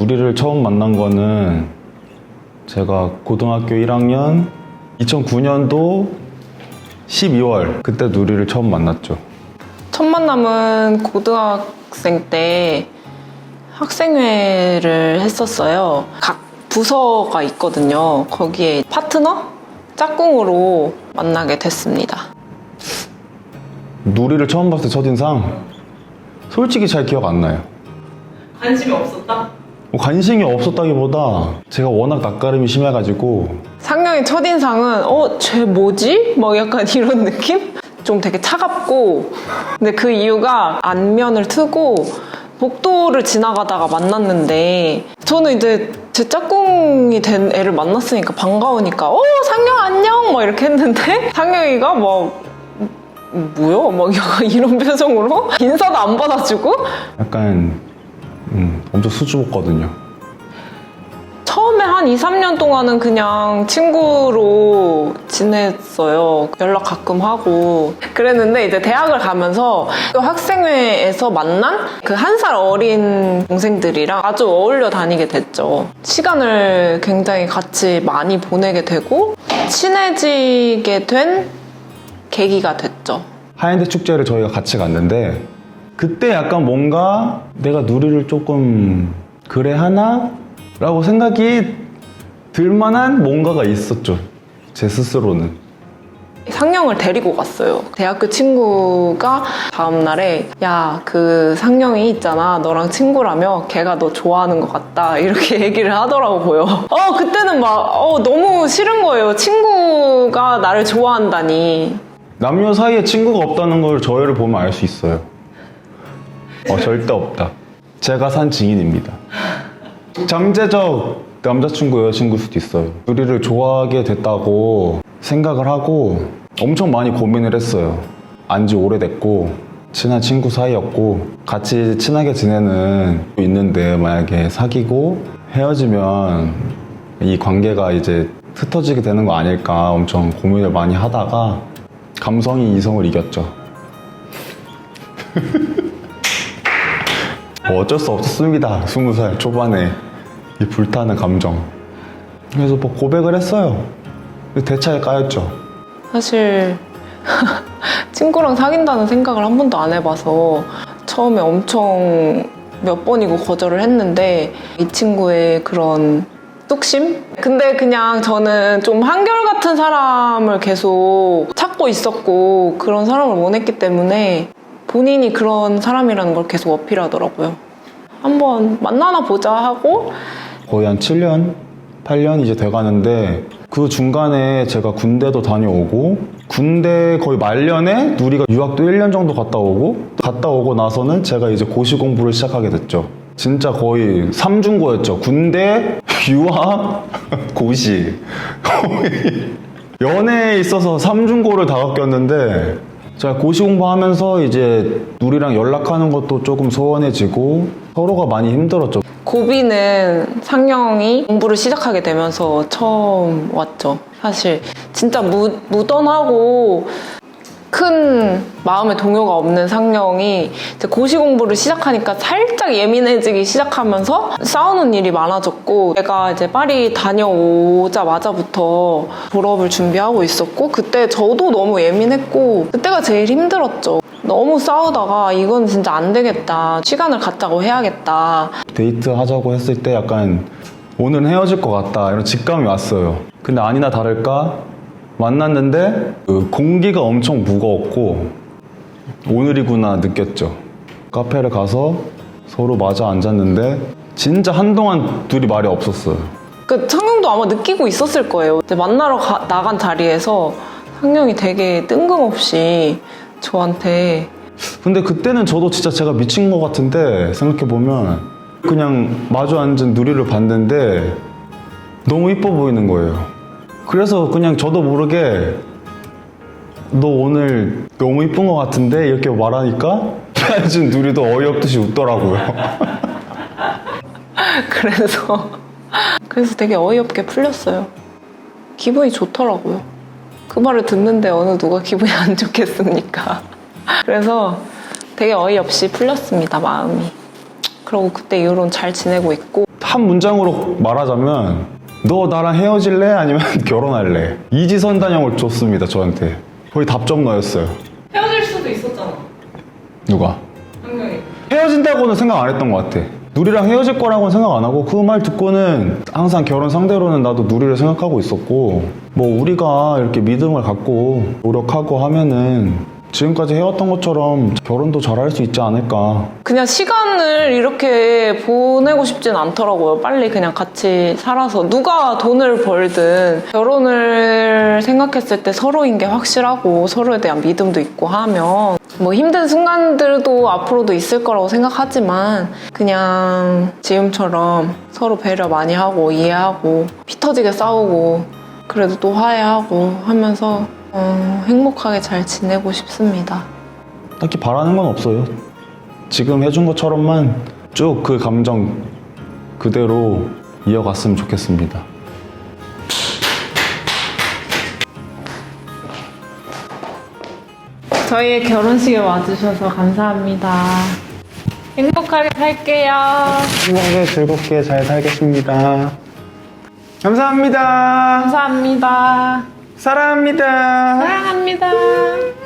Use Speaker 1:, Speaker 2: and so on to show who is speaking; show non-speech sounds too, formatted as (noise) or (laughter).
Speaker 1: 누리를 처음 만난 거는 제가 고등학교 1학년 2009년도 12월 그때 누리를 처음 만났죠.
Speaker 2: 첫 만남은 고등학생 때 학생회를 했었어요. 각 부서가 있거든요. 거기에 파트너? 짝꿍으로 만나게 됐습니다.
Speaker 1: 누리를 처음 봤을 때 첫인상 솔직히 잘 기억 안 나요.
Speaker 2: 관심이 없었다?
Speaker 1: 뭐 관심이 없었다기보다 제가 워낙 낯가림이 심해가지고
Speaker 2: 상냥의 첫인상은 어? 쟤 뭐지? 막 약간 (laughs) 이런 느낌? 좀 되게 차갑고 근데 그 이유가 안면을 트고 복도를 지나가다가 만났는데 저는 이제 제 짝꿍이 된 애를 만났으니까 반가우니까 어 상냥 안녕 막 이렇게 했는데 (laughs) 상냥이가 막 뭐야? 막 (laughs) 이런 표정으로 인사도 안 받아주고
Speaker 1: 약간 음, 엄청 수줍었거든요.
Speaker 2: 처음에 한 2, 3년 동안은 그냥 친구로 지냈어요. 연락 가끔 하고. 그랬는데 이제 대학을 가면서 또 학생회에서 만난 그 한 살 어린 동생들이랑 아주 어울려 다니게 됐죠. 시간을 굉장히 같이 많이 보내게 되고 친해지게 된 계기가 됐죠.
Speaker 1: 하얀대 축제를 저희가 같이 갔는데 그때 약간 뭔가 내가 누리를 조금 그래 하나? 라고 생각이 들만한 뭔가가 있었죠. 제 스스로는.
Speaker 2: 상영을 데리고 갔어요. 대학교 친구가 다음날에 야 그 상영이 있잖아 너랑 친구라며 걔가 너 좋아하는 것 같다 이렇게 (laughs) 얘기를 하더라고요. 어 그때는 막 어, 너무 싫은 거예요. 친구가 나를 좋아한다니.
Speaker 1: 남녀 사이에 친구가 없다는 걸 저희를 보면 알 수 있어요. 어, 절대 없다. 제가 산 증인입니다. 잠재적 남자친구, 여자친구일 수도 있어요. 우리를 좋아하게 됐다고 생각을 하고 엄청 많이 고민을 했어요. 안지 오래됐고, 친한 친구 사이였고, 같이 친하게 지내는 있는데 만약에 사귀고 헤어지면 이 관계가 이제 흩어지게 되는 거 아닐까 엄청 고민을 많이 하다가 감성이 이성을 이겼죠. (laughs) 뭐 어쩔 수 없었습니다. 스무 살 초반에 이 불타는 감정. 그래서 뭐 고백을 했어요. 대차에 까였죠.
Speaker 2: 사실 (laughs) 친구랑 사귄다는 생각을 한 번도 안 해봐서 처음에 엄청 몇 번이고 거절을 했는데 이 친구의 그런 뚝심? 근데 그냥 저는 좀 한결같은 사람을 계속 찾고 있었고 그런 사람을 원했기 때문에 본인이 그런 사람이라는 걸 계속 어필하더라고요. 한번 만나나 보자 하고
Speaker 1: 거의 한 7년, 8년 이제 돼가는데 그 중간에 제가 군대도 다녀오고 군대 거의 말년에 누리가 유학도 1년 정도 갔다 오고 갔다 오고 나서는 제가 이제 고시 공부를 시작하게 됐죠. 진짜 거의 삼중고였죠. 군대, (laughs) 유학, (laughs) 고시. 거의 연애에 있어서 삼중고를 다 겪었는데 제가 고시 공부하면서 이제 누리랑 연락하는 것도 조금 소원해지고 서로가 많이 힘들었죠.
Speaker 2: 고비는 상영이 공부를 시작하게 되면서 처음 왔죠. 사실 진짜 무, 무던하고 큰 마음의 동요가 없는 상영이 고시 공부를 시작하니까 살짝 예민해지기 시작하면서 싸우는 일이 많아졌고 내가 이제 파리 다녀오자마자부터 졸업을 준비하고 있었고 그때 저도 너무 예민했고 그때가 제일 힘들었죠. 너무 싸우다가 이건 진짜 안 되겠다. 시간을 갖자고 해야겠다.
Speaker 1: 데이트 하자고 했을 때 약간 오늘은 헤어질 것 같다 이런 직감이 왔어요. 근데 아니나 다를까 만났는데 그 공기가 엄청 무거웠고 오늘이구나 느꼈죠. 카페를 가서 서로 마주 앉았는데 진짜 한동안 둘이 말이 없었어요.
Speaker 2: 그 상영도 아마 느끼고 있었을 거예요. 이제 만나러 가- 나간 자리에서 상영이 되게 뜬금없이 저한테
Speaker 1: 근데 그때는 저도 진짜 제가 미친 것 같은데 생각해보면 그냥 마주 앉은 누리를 봤는데 너무 이뻐 보이는 거예요. 그래서 그냥 저도 모르게 너 오늘 너무 이쁜 것 같은데 이렇게 말하니까 앉은 (laughs) 누리도 어이없듯이 웃더라고요. (laughs)
Speaker 2: 그래서 그래서 되게 어이없게 풀렸어요. 기분이 좋더라고요. 그 말을 듣는데 어느 누가 기분이 안 좋겠습니까? (laughs) 그래서 되게 어이없이 풀렸습니다 마음이. 그리고 그때 이후로는 잘 지내고 있고
Speaker 1: 한 문장으로 말하자면 너 나랑 헤어질래? 아니면 (laughs) 결혼할래? 이지선 단형을 줬습니다 저한테 거의 답정너였어요
Speaker 2: 헤어질 수도 있었잖아.
Speaker 1: 누가?
Speaker 2: 한 명이.
Speaker 1: 헤어진다고는 생각 안 했던 것 같아 누리랑 헤어질 거라고는 생각 안 하고 그 말 듣고는 항상 결혼 상대로는 나도 누리를 생각하고 있었고 뭐 우리가 이렇게 믿음을 갖고 노력하고 하면은 지금까지 해왔던 것처럼 결혼도 잘할 수 있지 않을까
Speaker 2: 그냥 시간을 이렇게 보내고 싶진 않더라고요. 빨리 그냥 같이 살아서 누가 돈을 벌든 결혼을 생각했을 때 서로인 게 확실하고 서로에 대한 믿음도 있고 하면 뭐 힘든 순간들도 앞으로도 있을 거라고 생각하지만 그냥 지금처럼 서로 배려 많이 하고 이해하고 피 터지게 싸우고 그래도 또 화해하고 하면서 어, 행복하게 잘 지내고 싶습니다.
Speaker 1: 딱히 바라는 건 없어요. 지금 해준 것처럼만 쭉 그 감정 그대로 이어갔으면 좋겠습니다.
Speaker 2: 저희의 결혼식에 와주셔서 감사합니다. 행복하게 살게요.
Speaker 1: 행복하게 즐겁게 잘 살겠습니다. 감사합니다.
Speaker 2: 감사합니다.
Speaker 1: 사랑합니다.
Speaker 2: 사랑합니다.